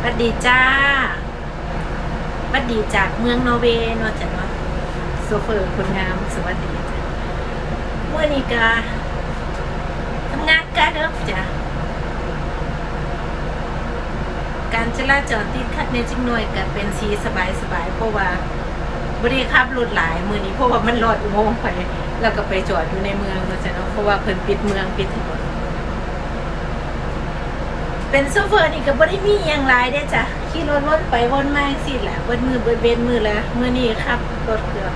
สวัสดีจ้าสวัสดีจากเมืองนอร์เวย์เนาะจ้ะเนาะโซเฟอร์คนงามสวัสดีจ้ะเมื่อนี้กาทำงานกาเดิมจ้ะการจราจรติดขัดในจิงหน่อยก็เป็นสีสบายสบายๆเพราะว่าบริขับรถหลายมือนี้เพราะว่ามันลอดอุโมงค์ไปแล้วก็ไปจอดอยู่ในเมืองเนาะจ้ะเนาะเพราะว่าเพิ่นปิดเมืองปิดถนน เป็นโซเฟอร์นี่ก็บ่ได้มีอย่างไรได้จ้ะขี่รถวนไปวนมาสิแหละเบิดมือเบิดเบนมือละมือนี้ครับรถเกือบ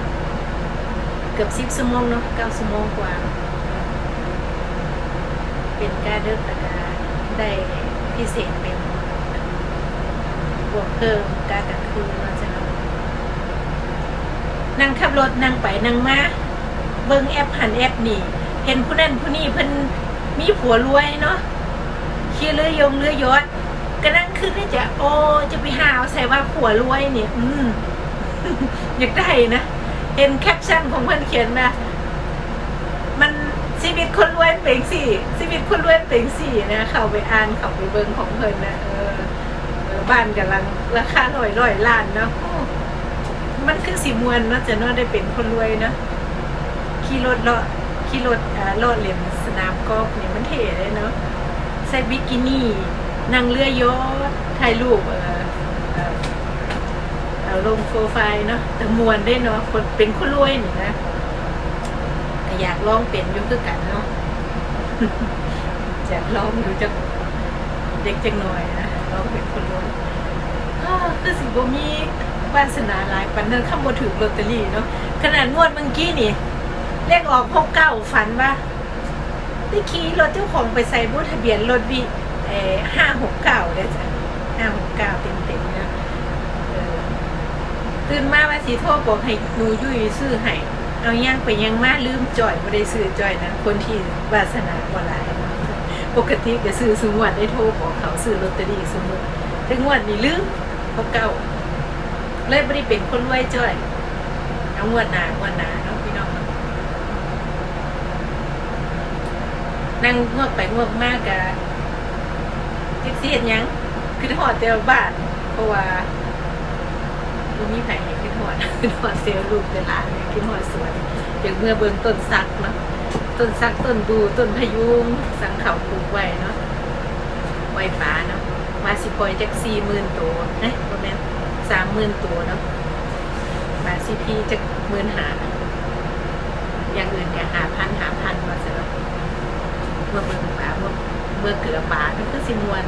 เกือบ10ชั่วโมงเนาะ9ชั่วโมงกว่า เป็นการเดินตะกาได้พิเศษเป็นบวกเพิ่มการกลางคืนเนาะจ้ะเนาะนั่งขับรถนั่งไปนั่งมาเบิ่งแอปหันแอปนี่ เห็นผู้นั้นผู้นี้เพิ่นมีผัวรวยเนาะ ขี่เรือยงเรือยศก็นั่งขึ้นนี่จะโอ้จะไปหาเอาใส่ว่าผัวรวยเนี่ย อืมอยากได้นะเห็นแคปชั่นของเพื่อนเขียนนะมันชีวิตคนรวยเป็นสี่ชีวิตคนรวยเป็นสี่นะเข้าไปอ่านเข้าไปเบิ่งของเพิ่นนะเออบ้านกำลังราคาร้อยร้อยล้านเนาะมันคือสีมวนเนาะจะเนาได้เป็นคนรวยเนาะขี่รถเลาะขี่รถอ่าเลาะเหลี่ยมสนามกอล์ฟนี่มันเท่เลยเนาะ ใส่บิกินี่นั่งเรือยอชต์ถ่ายรูปเออเอ่อเอาลงโปรไฟล์เนาะแต่มวนได้เนาะคนเป็นคนรวยนี่นะแต่อยากลองเป็นอยุ่คือกันเนาะอยากลองดูจะเด็กจังหน่อยนะลองเป็นคนรวยอ้าวคือสิบ่มีวาสนาหลายปันนั้นข้ามบถือลอตเตอรี่เนาะขนาดงวดเมื่อกี้นี่เลขออกพกเก้าฝันว่า ได้ขี่รถเจ้าของไปใส่บูทะเบียนรถวิเอห้าหกเก้าเลยจ้ะห้าหกเก้าเต็มเต็มนะตื่นมาว่าสีโทรบอกให้หนูยุ่ยซื้อให้เอาย่างไปยังมาลืมจ่อยไม่ได้ซื้อจ่อยนะคนที่วาสนาบ่หลายปกติก็ซื้อสงวดได้โทรบอกเขาซื้อลอตเตอรี่สมมติแต่งวดนี้ลืมหกเก้าเลยไม่ได้เป็นคนรวจ่อยเอางวดหนางวดหนาเนาะพี่น้องเนาะ นั่งงวกไปงวกมากกะแท็กซี่เห็นยังคือหอดเตลบ้านเพราะว่าลูกมีแผงขึ้นหอดขึ้นหอดเซลล์ลูกเป็นหลานเนี่ยขึ้นหอดสวนอย่างเมื่อเบิ่งต้นซักเนาะต้นซักต้นดูต้นพยุงสังเขาปลูกไว้เนาะไว้ฟ้าเนาะมาสิปล่อยจักสี่หมื่นตัวเอ้ยประมาณสามหมื่นตัวเนาะมาซีพีจักหมื่นหาอย่างอื่นแกหาพันหาพัน เมื่อเบิ่งป่าเมื่อเมื่อเกลือป่าก็คือสิมวน